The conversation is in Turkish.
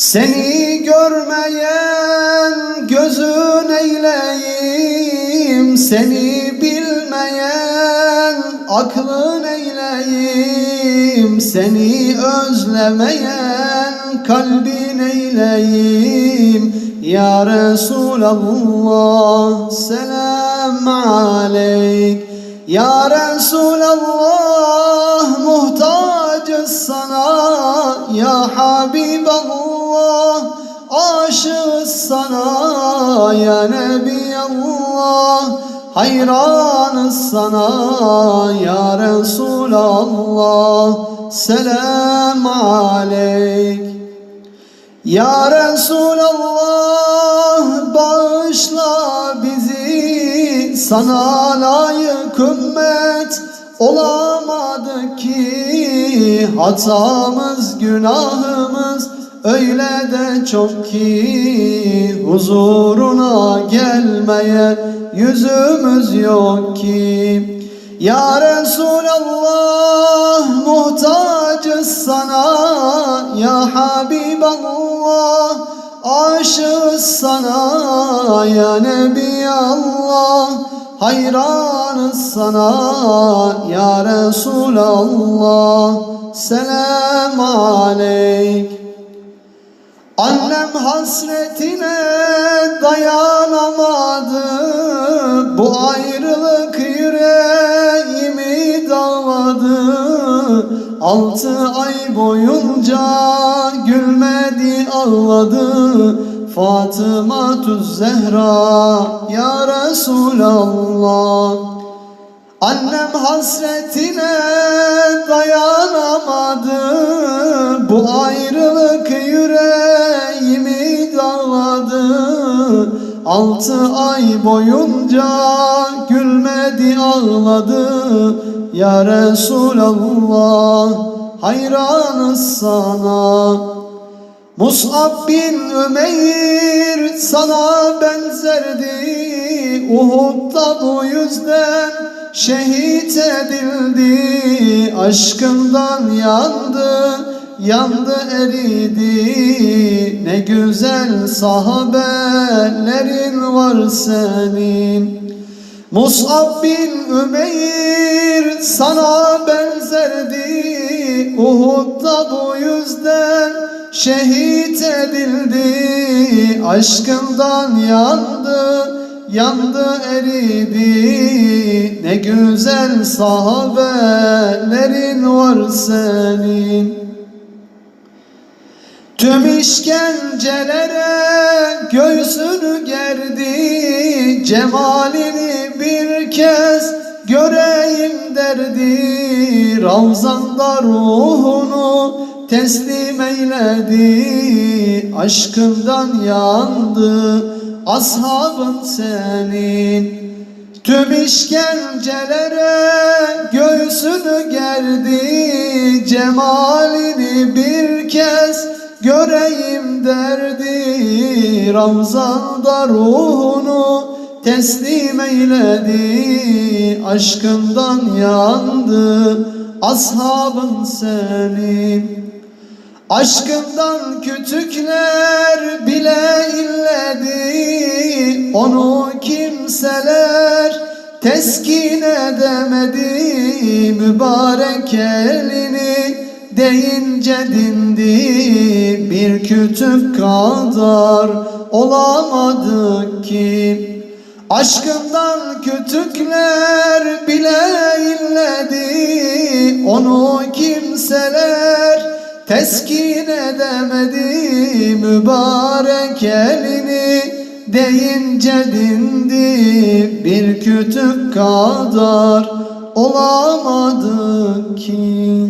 Seni görmeyen gözün eyleyim Seni bilmeyen aklın eyleyim Seni özlemeyen kalbin eyleyim. Ya Resulallah selam aleyk Ya Resulallah muhtacız sana. Ya Habiballah sana Ya Nebiyallah hayranız sana Ya Resulallah. Selam aleyk ya Resulallah bağışla bizi. Sana layık ümmet olamadık ki. Hatamız günahımız öyle de çok ki huzuruna gelmeye yüzümüz yok ki. Ya Resulallah muhtacız sana. Ya Habiballah aşığız sana. Ya Nebiyallah hayranız sana. Ya Resulallah selam aleyk Annem hasretine dayanamadı Bu ayrılık yüreğimi dağladı Altı ay boyunca gülmedi ağladı. Fatıma Tuz Zehra ya Resulallah. Annem hasretine dayanamadı Altı ay boyunca gülmedi ağladı. Ya Resulallah hayranız sana. Mus'ab bin Ümeyr sana benzerdi. Uhud'da bu yüzden şehit edildi. Aşkından yandı, yandı eridi güzel sahabelerin var senin. Mus'ab bin Ümeyr sana benzerdi Uhud'da bu yüzden şehit edildi. Aşkından yandı, yandı eridi. Ne güzel sahabelerin var senin Tüm işkencelere göğsünü gerdi Cemalini bir kez göreyim derdi. Ravzanda ruhunu teslim eyledi Aşkından yandı ashabın senin Tüm işkencelere göğsünü gerdi Cemalini bir kez göreyim derdi. Ramzan'da ruhunu teslim eyledi Aşkından yandı ashabın senin Aşkından kütükler bile illedi Onu kimseler teskin edemedi Mübarek elini. Deyince dindi Bir kütük kadar olamadık ki. Aşkından kütükler bile illedi Onu kimseler teskin edemedi Mübarek elini deyince dindi Bir kütük kadar olamadı ki